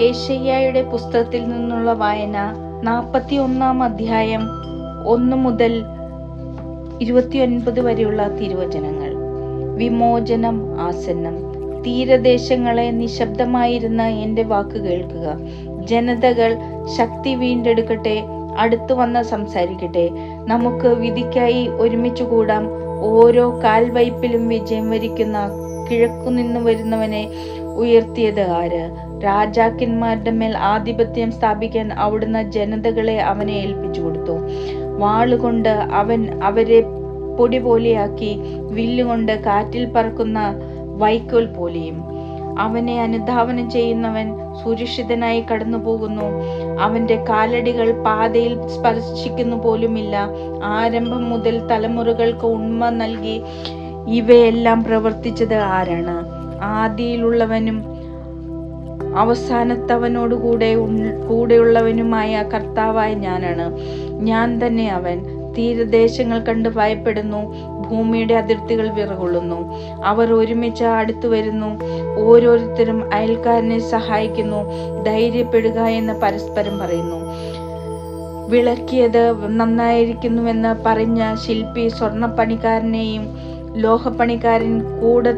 ഏശയ്യായുടെ പുസ്തകത്തിൽ നിന്നുള്ള വായന നാൽപ്പത്തി ഒന്നാം അധ്യായം ഒന്ന് മുതൽ ഇരുപത്തിയൊൻപത് വരെയുള്ള തിരുവചനങ്ങൾ. വിമോചനം ആസന്നം തീരദേശങ്ങളെ നിശബ്ദമായിരുന്ന എന്റെ വാക്ക് കേൾക്കുക. ജനതകൾ ശക്തി വീണ്ടെടുക്കട്ടെ അടുത്തു വന്ന് സംസാരിക്കട്ടെ. നമുക്ക് വിധിക്കായി ഒരുമിച്ച് കൂടാം. ഓരോ കാൽവയ്പിലും വിജയം വരിക്കുന്ന കിഴക്കുനിന്ന് വരുന്നവനെ ഉയർത്തിയത് ആര്? രാജാക്കന്മാരുടെ മേൽ ആധിപത്യം സ്ഥാപിക്കാൻ അവിടുന്ന് ജനതകളെ അവനെ ഏൽപ്പിച്ചു കൊടുത്തു. വാളുകൊണ്ട് അവൻ അവരെ പൊടി പോലെയാക്കി വില്ലുകൊണ്ട് കാറ്റിൽ പറക്കുന്ന വൈക്കോൽ പോലെയും. അവനെ അനുധാവനം ചെയ്യുന്നവൻ സുരക്ഷിതനായി കടന്നു പോകുന്നു അവന്റെ കാലടികൾ പാതയിൽ സ്പർശിക്കുന്നു പോലുമില്ല. ആരംഭം മുതൽ തലമുറകൾക്ക് ഉണ്മ നൽകി ഇവയെല്ലാം പ്രവർത്തിച്ചത് ആരാണ്? ആദിയിലുള്ളവനും അവസാനത്തവനോടുകൂടെ കൂടെ കൂടെയുള്ളവനുമായ കർത്താവായ ഞാനാണ്. ഞാൻ തന്നെ അവൻ. തീരദേശങ്ങൾ കണ്ട് ഭയപ്പെടുന്നു. ഭൂമിയുടെ അതിർത്തികൾ വിറകൊള്ളുന്നു. അവർ ഒരുമിച്ച് അടുത്തു വരുന്നു. ഓരോരുത്തരും അയൽക്കാരനെ സഹായിക്കുന്നു. ധൈര്യപ്പെടുക എന്ന് പരസ്പരം പറയുന്നു. വിളക്കിയത് നന്നായിരിക്കുന്നുവെന്ന് പറഞ്ഞ ശില്പി സ്വർണപ്പണിക്കാരനെയും ലോഹപ്പണിക്കാരൻ കൂട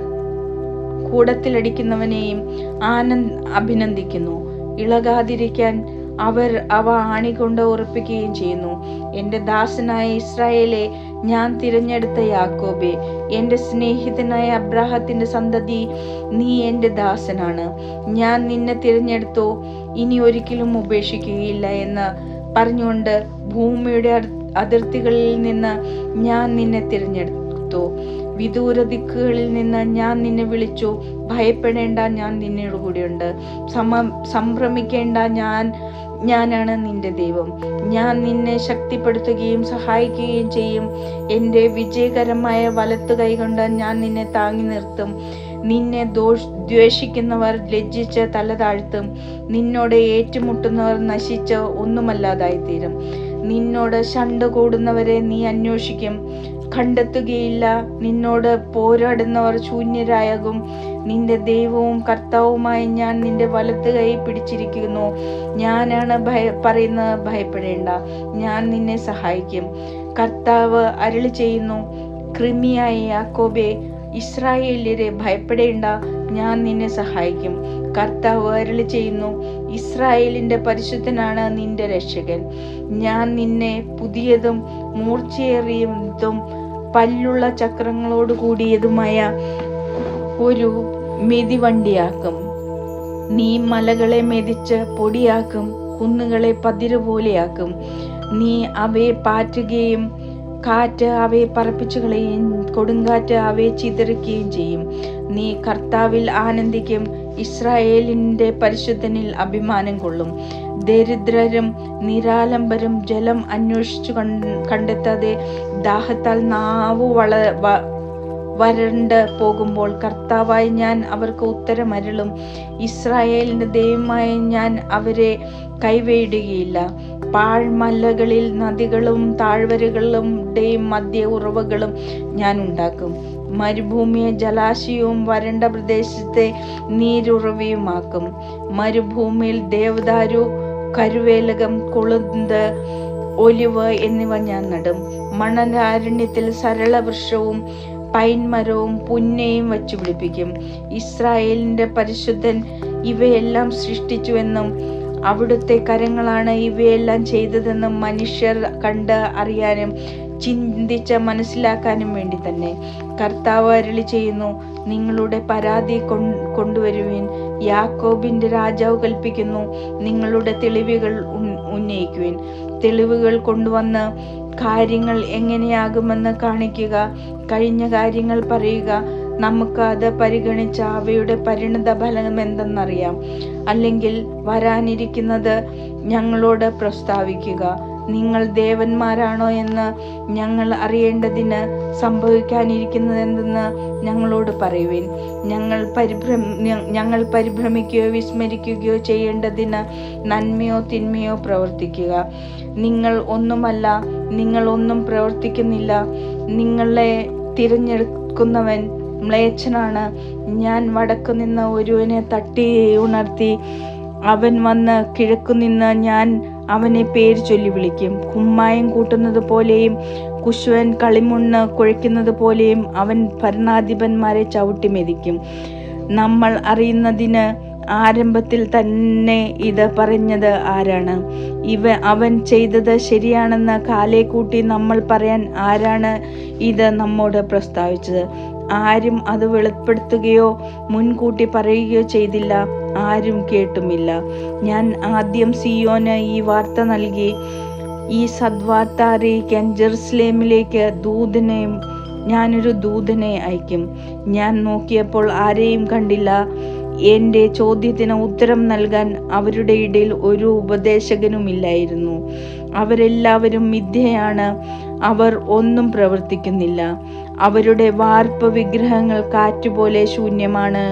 കൂടത്തിലടിക്കുന്നവനെയും ആനന്ദ് അഭിനന്ദിക്കുന്നു. ഇളകാതിരിക്കാൻ അവർ അവ ആണികൊണ്ട് ഉറപ്പിക്കുകയും ചെയ്യുന്നു. എന്റെ ദാസനായ ഇസ്രായേലെ ഞാൻ തിരഞ്ഞെടുത്ത യാക്കോബെ എന്റെ സ്നേഹിതനായ അബ്രാഹത്തിന്റെ സന്തതി നീ എന്റെ ദാസനാണ്. ഞാൻ നിന്നെ തിരഞ്ഞെടുത്തു ഇനി ഒരിക്കലും ഉപേക്ഷിക്കുകയില്ല എന്ന് പറഞ്ഞുകൊണ്ട് ഭൂമിയുടെ അതിർത്തികളിൽ നിന്ന് ഞാൻ നിന്നെ തിരഞ്ഞെടുത്തു. വിദൂര ദിക്കുകളിൽ നിന്ന് ഞാൻ നിന്നെ വിളിച്ചു. ഭയപ്പെടേണ്ട ഞാൻ നിന്നോട് കൂടെയുണ്ട്. സമ സംഭ്രമിക്കേണ്ട ഞാൻ ഞാനാണ് നിന്റെ ദൈവം. ഞാൻ നിന്നെ ശക്തിപ്പെടുത്തുകയും സഹായിക്കുകയും ചെയ്യും. എന്റെ വിജയകരമായ വലത്തു കൈകൊണ്ട് ഞാൻ നിന്നെ താങ്ങി നിർത്തും. നിന്നെ ദോഷ് ദ്വേഷിക്കുന്നവർ ലജ്ജിച്ച് തല താഴ്ത്തും. നിന്നോട് ഏറ്റുമുട്ടുന്നവർ നശിച്ച് ഒന്നുമല്ലാതായിത്തീരും. നിന്നോട് ശണ്ട കൂടുന്നവരെ നീ അന്വേഷിക്കും. കണ്ടെത്തുകയില്ല. നിന്നോട് പോരാടുന്നവർ ശൂന്യരായകും. നിന്റെ ദൈവവും കർത്താവുമായി ഞാൻ നിന്റെ വലത്ത് കൈ പിടിച്ചിരിക്കുന്നു. ഞാനാണ് ഭയ പറയുന്നത് ഭയപ്പെടേണ്ട. ഞാൻ നിന്നെ സഹായിക്കും. കർത്താവ് അരളി ചെയ്യുന്നു. ക്രിമിയായ യാക്കോബെ ഇസ്രായേല്യരെ ഭയപ്പെടേണ്ട. ഞാൻ നിന്നെ സഹായിക്കും. കർത്താവ് അരളി ചെയ്യുന്നു. ഇസ്രായേലിന്റെ പരിശുദ്ധനാണ് നിന്റെ രക്ഷകൻ. ഞാൻ നിന്നെ പുതിയതും മൂർച്ചയേറിയതും പല്ലുള്ള ചക്രങ്ങളോട് കൂടിയതുമായ ഒരു മെതിവണ്ടിയാക്കും. നീ മലകളെ മെതിച്ച് പൊടിയാക്കും കുന്നുകളെ പതിര് പോലെയാക്കും. നീ അവയെ പാറ്റുകയും കാറ്റ് അവയെ പറപ്പിച്ചു കളയുകയും കൊടുങ്കാറ്റ് അവയെ ചിതറിക്കുകയും ചെയ്യും. നീ കർത്താവിൽ ആനന്ദിക്കും ഇസ്രായേലിന്റെ പരിശുദ്ധനിൽ അഭിമാനം കൊള്ളും. ദരിദ്രരും നിരാലംബരും ജലം അന്വേഷിച്ചു കണ്ടെത്താതെ ദാഹത്താൽ നാവു വള വരണ്ട് പോകുമ്പോൾ കർത്താവായി ഞാൻ അവർക്ക് ഉത്തരമരുളും. ഇസ്രായേലിന്റെ ദൈവമായി ഞാൻ അവരെ കൈവേടുകയില്ല പാഴ്മലകളിൽ നദികളും താഴ്വരകളുടെയും മധ്യ ഉറവകളും ഞാൻ ഉണ്ടാക്കും. മരുഭൂമിയെ ജലാശയവും വരണ്ട പ്രദേശത്തെ നീരുറവയുമാക്കും. മരുഭൂമിയിൽ ദേവദാരു കരുവേലകം കൊളുന്ത് ഒലിവ് എന്നിവ ഞാൻ നടും. മണലാരണ്യത്തിൽ സരള വൃക്ഷവും പൈൻമരവും പുന്നയും വച്ചു പിടിപ്പിക്കും. ഇസ്രായേലിന്റെ പരിശുദ്ധൻ ഇവയെല്ലാം സൃഷ്ടിച്ചുവെന്നും അവിടുത്തെ കരങ്ങളാണ് ഇവയെല്ലാം ചെയ്തതെന്നും മനുഷ്യർ കണ്ട് അറിയാനും ചിന്തിച്ച് മനസ്സിലാക്കാനും വേണ്ടി തന്നെ. കർത്താവ് അരളി ചെയ്യുന്നു നിങ്ങളുടെ പരാതി കൊണ്ടുവരുവിൻ. യാക്കോബിന്റെ രാജാവ് കൽപ്പിക്കുന്നു. നിങ്ങളുടെ തെളിവുകൾ ഉന്നയിക്കുവിൻ. തെളിവുകൾ കൊണ്ടുവന്ന് കാര്യങ്ങൾ എങ്ങനെയാകുമെന്ന് കാണിക്കുക. കഴിഞ്ഞ കാര്യങ്ങൾ പറയുക. നമുക്ക് അത് പരിഗണിച്ച അവയുടെ പരിണിത ഫലം എന്തെന്നറിയാം. അല്ലെങ്കിൽ വരാനിരിക്കുന്നത് ഞങ്ങളോട് പ്രസ്താവിക്കുക. നിങ്ങൾ ദേവന്മാരാണോ എന്ന് ഞങ്ങൾ അറിയേണ്ടതിന് സംഭവിക്കാനിരിക്കുന്നത് എന്തെന്ന് ഞങ്ങളോട് പറയുവിൻ. ഞങ്ങൾ പരിഭ്രം ഞ- ഞങ്ങൾ പരിഭ്രമിക്കുകയോ വിസ്മരിക്കുകയോ ചെയ്യേണ്ടതിന് നന്മയോ തിന്മയോ പ്രവർത്തിക്കുക. നിങ്ങൾ ഒന്നുമല്ല നിങ്ങൾ ഒന്നും പ്രവർത്തിക്കുന്നില്ല. നിങ്ങളെ തിരഞ്ഞെടുക്കുന്നവൻ മ്ലേച്ഛനാണ്. ഞാൻ വടക്കു നിന്ന് ഒരുവനെ തട്ടി ഉണർത്തി അവൻ വന്ന് കിഴക്കു നിന്ന് ഞാൻ അവനെ പേര് ചൊല്ലി വിളിക്കും. കുമ്മായം കൂട്ടുന്നത് പോലെയും കുശുവൻ കളിമുണ്ണ് കുഴയ്ക്കുന്നത് പോലെയും അവൻ ഭരണാധിപന്മാരെ ചവിട്ടി മെതിക്കും. നമ്മൾ അറിയുന്നതിന് ആരംഭത്തിൽ തന്നെ ഇത് പറഞ്ഞത് ആരാണ്? ഇവ അവൻ ചെയ്തത് ശരിയാണെന്ന് കാലേ കൂട്ടി നമ്മൾ പറയാൻ ആരാണ് ഇത് നമ്മോട് പ്രസ്താവിച്ചത്? ആരും അത് വെളിപ്പെടുത്തുകയോ മുൻകൂട്ടി പറയുകയോ ചെയ്തില്ല. ആരും കേട്ടുമില്ല. ഞാൻ ആദ്യം സിയോന് ഈ വാർത്ത നൽകി. ഈ സദ്വാർത്ത അറിയിക്കാൻ ജെറുസലേമിലേക്ക് ദൂതനെയും ഞാനൊരു ദൂതനെ അയക്കും. ഞാൻ നോക്കിയപ്പോൾ ആരെയും കണ്ടില്ല. എന്റെ ചോദ്യത്തിന് ഉത്തരം നൽകാൻ അവരുടെ ഇടയിൽ ഒരു ഉപദേശകനുമില്ലായിരുന്നു. അവരെല്ലാവരും മിഥ്യയാണ്. അവർ ഒന്നും പ്രവർത്തിക്കുന്നില്ല. അവരുടെ വാർപ്പ് വിഗ്രഹങ്ങൾ കാറ്റുപോലെ ശൂന്യമാണ്.